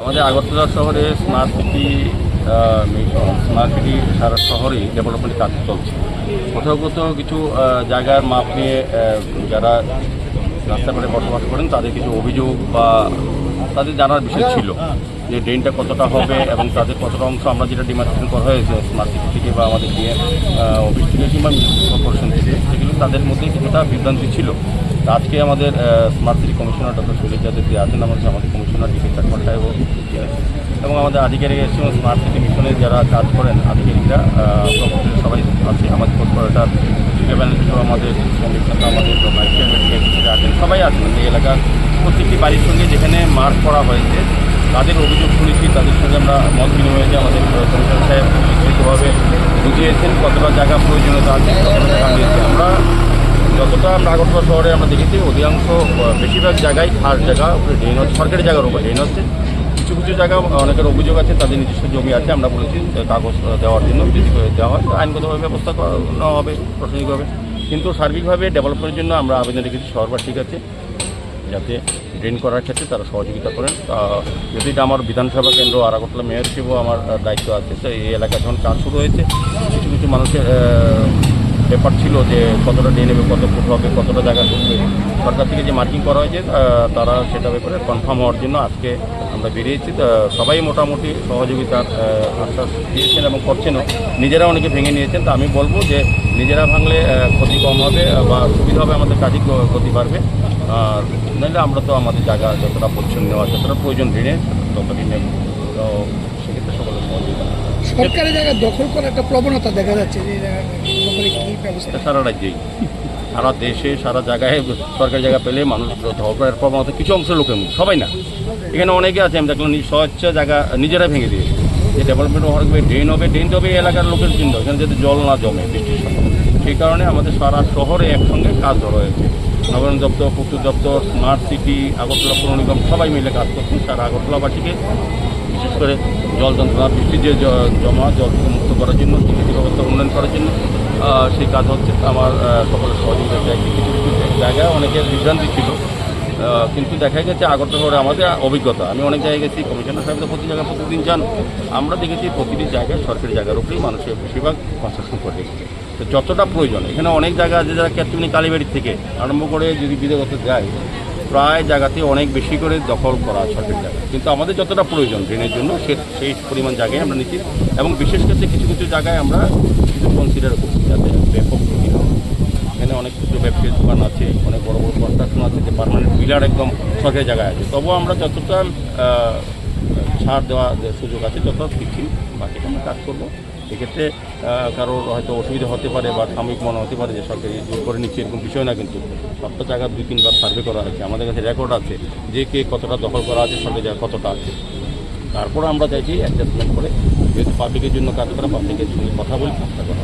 আমাদের আগরতলা শহরে smart city smart city সারা শহরেই ডেভেলপমেন্ট কাজ চলছে। কোথাও কোথাও কিছু জায়গার মাপ নিয়ে যারা রাস্তাঘাটে বসবাস করেন, তাদের কিছু অভিযোগ বা তাদের জানার বিষয় ছিল যে ড্রেনটা কতটা হবে এবং তাদের কতটা অংশ আমরা যেটা ডিমার্কেশন করা হয়েছে স্মার্ট সিটি থেকে বা আমাদের দিয়ে অফিস থেকে কিংবা কর্পোরেশন থেকে, সেগুলো তাদের মধ্যে কিছুটা বিভ্রান্তি ছিল। আজকে আমাদের smart city commissioner doctor Shailesh Yadav যে আছেন, আমাদের আমাদের কমিশনার ডিকে চাকমা সাহেব এবং আমাদের আধিকারিক এসেছেন স্মার্ট সিটি মিশনের যারা কাজ করেন আধিকারিকরা সবাই আছে, আমাদের কর্পোরেটার সহ আমাদের আমাদের আছেন, সবাই আছেন। এই এলাকার প্রত্যেকটি বাড়ির সঙ্গে যেখানে মার্ক করা হয়েছে, তাদের অভিযোগ শুনেছি, তাদের সঙ্গে আমরা মত বিনিময় হয়েছে আমাদের কমিশনার সাহেব বুঝিয়েছেন কতটা জায়গা প্রয়োজনীয়তা আছে, কতটা জায়গা আমরা যতটা আমরা আগরতলা শহরে আমরা দেখেছি, অধিকাংশ বেশিরভাগ জায়গায় খাস জায়গা ড্রেন হচ্ছে, সরকারি জায়গার উপর ড্রেন হচ্ছে। কিছু কিছু জায়গা অনেকের অভিযোগ আছে, তাদের নিজস্ব জমি আছে, আমরা বলেছি কাগজ দেওয়ার জন্য, যদি দেওয়া হয়, আইনগতভাবে ব্যবস্থা নেওয়া হবে, প্রশাসনিকভাবে। কিন্তু সার্বিকভাবে ডেভেলপমেন্টের জন্য আমরা আবেদন রেখেছি শহরবার ঠিক আছে, যাতে ড্রেন করার ক্ষেত্রে তারা সহযোগিতা করেন। যদি আমার বিধানসভা কেন্দ্র আর আগরতলা মেয়র হিসেবেও আমার দায়িত্ব আছে, তো এই এলাকায় যখন কাজ শুরু হয়েছে, কিছু কিছু মানুষের ব্যাপার ছিল যে কতটা ড্রেন নেবে কত ফুট হবে, কতটা জায়গা ঢুকবে, সরকার থেকে যে মার্কিং করা হয়েছে তারা সেটা ব্যাপারে কনফার্ম হওয়ার জন্য আজকে আমরা বেরিয়েছি। সবাই মোটামুটি সহযোগিতার আশ্বাস দিয়েছেন এবং করছেনও। নিজেরা অনেকে ভেঙে নিয়েছেন। তো আমি বলব যে নিজেরা ভাঙলে ক্ষতি কম হবে বা সুবিধা হবে আমাদের কাজই ক্ষতি বাড়বে। আর নাহলে আমরা তো আমাদের জায়গা যতটা পরিচ্ছন্ন নেওয়া যতটা প্রয়োজন ঋণে ততটাই নেব। তো সেক্ষেত্রে সকলের সহযোগিতা। সরকারি জায়গা দখল করার একটা প্রবণতা দেখা যাচ্ছে সারা রাজ্যেই। সারা দেশে, সারা জায়গায় সরকারি জায়গা পেলে মানুষ দখল প্রবণতা কিছু অংশের লোকের মধ্যে, সবাই না। এখানে অনেকে আছে, আমি দেখলাম স্বচ্ছ জায়গা নিজেরা ভেঙে দিয়েছে। যে ডেভেলপমেন্ট হবে ড্রেন হবে ড্রেন হবে এলাকার লোকের জন্য এখানে যাতে জল না জমে বৃষ্টির সময়, সেই কারণে আমাদের সারা শহরে একসঙ্গে কাজ ধরা হয়েছে। নগর দপ্তর পূর্ত দপ্তর স্মার্ট সিটি আগরতলা পৌর নিগম, সবাই মিলে কাজ করছেন সারা আগরতলাবাসীকে। বিশেষ করে জল যন্ত্রণা, বৃষ্টির যে জমা, জল থেকে মুক্ত করার জন্য চিকিৎসা ব্যবস্থা উন্নয়ন করার জন্য সেই কাজ হচ্ছে। আমার সকলের সহযোগিতা চাই কিছু কিছু জায়গায় অনেকের বিভ্রান্তি ছিল। কিন্তু দেখা গেছে আগরতলা শহরে আমাদের অভিজ্ঞতা। আমি অনেক জায়গায় গেছি, কমিশনার সাহেব প্রতি জায়গায় প্রতিদিন যান। আমরা দেখেছি প্রতিটি জায়গায় সরকারি জায়গার উপরেই মানুষের বেশিরভাগ কনস্ট্রাকশন করে। তো যতটা প্রয়োজন, এখানে অনেক জায়গা আছে যারা ক্যাটমিনি কালীবাড়ি থেকে আরম্ভ করে যদি বিদেগত যায়, প্রায় জায়গাতে অনেক বেশি করে দখল করা সরকারি জায়গা। কিন্তু আমাদের যতটা প্রয়োজন ড্রেনের জন্য, সে সেই পরিমাণ জায়গায় আমরা নিচ্ছি। এবং বিশেষ করে কিছু কিছু জায়গায় আমরা কিছু কনসিডার করছি যাতে ব্যাপক ক্ষতি না হয়। এখানে অনেক ছোটো ব্যবসায়ী দোকান আছে অনেক বড় বড় কনস্ট্রাকশন আছে যে পার্মানেন্ট পিলার একদম সরকারি জায়গায় আছে। তবুও আমরা যতটা ছাড় দেওয়া সুযোগ আছে যতটা দিচ্ছি বাকিটা আমরা কাজ করব। এক্ষেত্রে আহ, কারোর হয়তো অসুবিধা হতে পারে বা সাময়িক মনে হতে পারে যে সরকারি জোর করে নিচ্ছে এরকম বিষয় না কিন্তু সবটা জায়গা দুই তিনবার সার্ভে করা আছে আমাদের কাছে রেকর্ড আছে যে কে কতটা দখল করা আছে সরকারি জায়গা কতটা আছে। তারপর আমরা চাইছি অ্যাডজাস্টমেন্ট করে যেহেতু পাবলিকের জন্য কাজ করা পাবলিকের সঙ্গে কথা বলে কাজটা করা